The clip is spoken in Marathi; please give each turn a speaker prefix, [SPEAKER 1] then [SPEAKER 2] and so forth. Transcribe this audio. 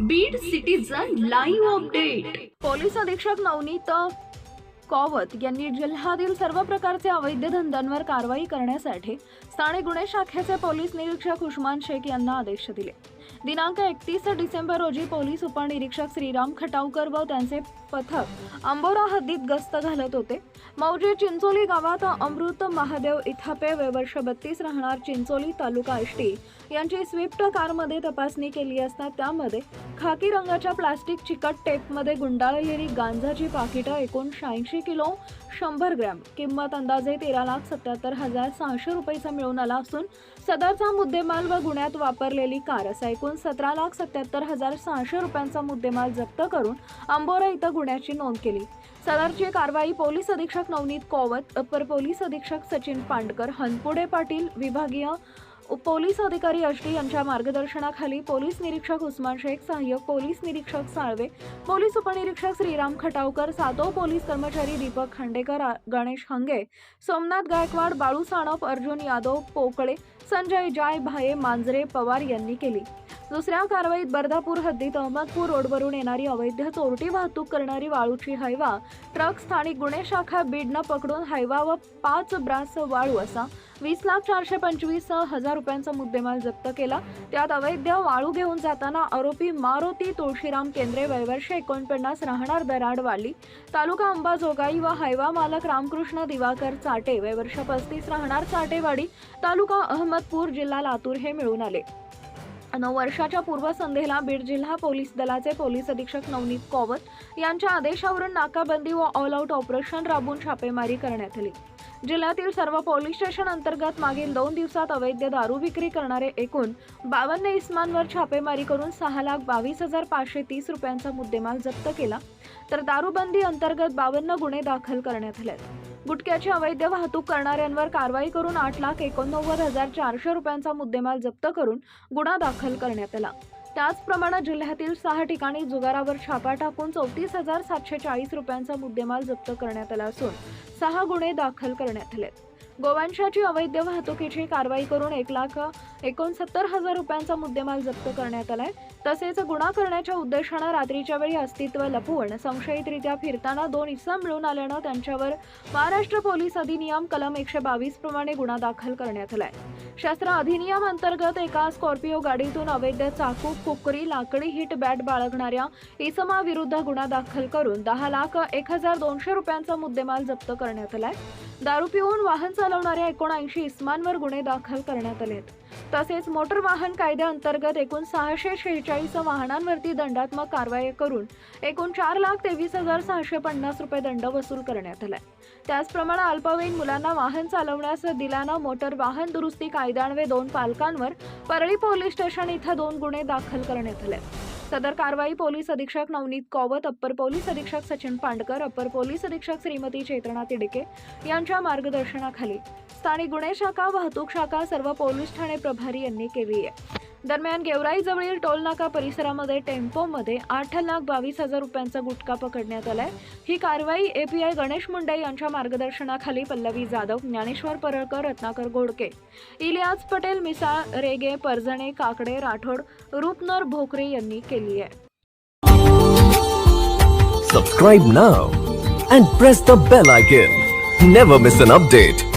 [SPEAKER 1] Beed citizen live update police अधीक्षक नवनीत कॉवत यांनी जिल्ह्यातील सर्व प्रकारचे अवैध धंद्यांवर कारवाई करण्यासाठी स्थानिक गुन्हे शाखेचे पोलीस निरीक्षक उस्मान शेख यांना आदेश दिले. दिनांक एकतीस डिसेंबर रोजी पोलीस उपनिरीक्षक श्रीराम खटावकर व त्यांचे पथक अंबोरा हद्दीत गस्त घालत होते. मौजे चिंचोली गावात अमृत महादेव इथापे वे वर्ष बत्तीस राहणार चिंचोली तालुका आष्टी यांची स्विफ्ट कारमध्ये तपासणी केली असता त्यामध्ये खाकी रंगाच्या प्लास्टिक चिकट टेपमध्ये गुंडाळलेली गांजाची पाकिटं एकूण शहाऐंशी किलो शंभर ग्रॅम. किंमत अंदाजे तेरा लाख सत्याहत्तर हजार सहाशे रुपयेचा मिळून आला असून सदरचा मुद्देमाल व गुन्ह्यात वापरलेली कार असा एकूण सतरा लाख सत्याहत्तर हजार सहाशे रुपयांचा मुद्देमाल जप्त करून अंबोरा इथं गुन्ह्याची नोंद केली. सदरची कारवाई पोलीस अधीक्षक नवनीत कोवत अपर पोलीस अधीक्षक सचिन पांडकर हनपुडे पाटील विभागीय पोलीस अधिकारी अष्टी यांच्या मार्गदर्शनाखाली पोलीस निरीक्षक उस्मान शेख सहाय्यक पोलीस निरीक्षक साळवे पोलीस उपनिरीक्षक श्रीराम खटावकर सातो पोलीस कर्मचारी दीपक खांडेकर आ- गणेश हंगे सोमनाथ गायकवाड बाळू साणप अर्जुन यादव पोकळे संजय जाय भाये मांजरे पवार यांनी केली. दुसऱ्या कारवाईत बर्धापूर हद्दीत अहमदपूर रोडवरून येणारी अवैध चोरटी वाहतूक करणारी वाळूची हायवा ट्रक स्थानिक गुन्हे शाखा बीडनं पकडून हायवा व पाच ब्रास वाळू असा वीस लाख चारशे पंचवीस हजार रुपयांचा मुद्देमाल जप्त केला. त्यात अवैध वाळू घेऊन जाताना आरोपी मारुती तुळशीराम केंद्रे वयवर्षे एकोणपन्नास राहणार दराडवाली. तालुका अंबाजोगाई व हायवा मालक रामकृष्ण दिवाकर चाटे वयवर्ष पस्तीस राहणार चाटेवाडी. तालुका अहमद पूर जिल्हा लातूर हे मिळून आले. नऊ वर्षाच्या पूर्वसंध्येला बीड जिल्हा पोलीस दलाचे पोलीस अधीक्षक नवनीत कॉवत यांच्या आदेशावरून नाकाबंदी व ऑल आऊट ऑपरेशन राबवून छापेमारी करण्यात आली. जिल्ह्यातील सर्व पोलीस स्टेशन अंतर्गत मागील दोन दिवसात अवैध दारू विक्री करणारे एकूण बावन्न इस्मांवर छापेमारी करून सहा लाख बावीस हजार पाचशे तीस रुपयांचा मुद्देमाल जप्त केला तर दारूबंदी अंतर्गत बावन्न गुन्हे दाखल करण्यात आले गुटख्याची अवैध वाहतूक करणाऱ्यांवर कारवाई करून आठ लाख एकोणनव्वद हजार चारशे रुपयांचा मुद्देमाल जप्त करून गुन्हा दाखल करण्यात आला. त्याचप्रमाणे जिल्ह्यातील सहा ठिकाणी जुगारावर छापा टाकून चौतीस हजार सातशे चाळीस रुपयांचा मुद्देमाल जप्त करण्यात आला असून सहा गुन्हे दाखल करण्यात आले गोवंशाची अवैध वाहतुकीची कारवाई करून एक लाख एकोणसत्तर हजार रुपयांचा मुद्देमाल जप्त करण्यात आलाय. तसेच गुन्हा करण्याच्या उद्देशानं रात्रीच्या वेळी अस्तित्व लपवून संशयितरित्या फिरताना दोन इसम मिळून आल्यानं त्यांच्यावर महाराष्ट्र पोलीस अधिनियम कलम एकशे बावीस प्रमाणे गुन्हा दाखल करण्यात आलाय. शस्त्र अधिनियम अंतर्गत एका स्कॉर्पिओ गाडीतून अवैध चाकू कुकरी लाकडी हिट बॅट बाळगणाऱ्या इसमाविरुद्ध गुन्हा दाखल करून दहा लाख एक हजार दोनशे रुपयांचा मुद्देमाल जप्त करण्यात आलाय. दारू पिऊन वाहन चालवणाऱ्या एकोणऐंशी इस्मांवर गुन्हे दाखल करण्यात आले आहेत तसेच मोटर वाहन कायद्याअंतर्गत एकूण सहाशे शेहेचाळीस वाहनांवरती दंडात्मक कारवाई करून एकूण चार लाख तेवीस हजार सहाशे पन्नास रुपये दंड वसूल करण्यात आलाय. त्याचप्रमाणे अल्पवयीन मुलांना वाहन चालवण्यास दिल्यानं मोटर वाहन दुरुस्ती कायद्यान्वये दोन पालकांवर परळी पोलीस स्टेशन इथं दोन गुन्हे दाखल करण्यात आले सदर कारवाई पोलीस अधीक्षक नवनीत कौवत अप्पर पोलीस अधीक्षक सचिन पांडकर अप्पर पोलीस अधीक्षक श्रीमती चेतना तिडके यांच्या मार्गदर्शनाखाली. स्थानिक गुन्हे शाखा वाहतूक शाखा सर्व पोलीस ठाणे प्रभारी यांनी केली आहे. दरम्यान गेवराई जवळील टोलनाका परिसरामध्ये टेम्पोमध्ये आठ लाख बावीस हजार रुपयांचा गुटखा पकडण्यात आलाय. ही कारवाई एपीआय गणेश मुंडे यांच्या मार्गदर्शनाखाली पल्लवी जाधव ज्ञानेश्वर परळकर रत्नाकर घोडके इलियास पटेल मिसाळ रेगे परजणे काकडे राठोड रूपनर भोकरे यांनी केली आहे.
[SPEAKER 2] Subscribe now and press the bell icon never miss an update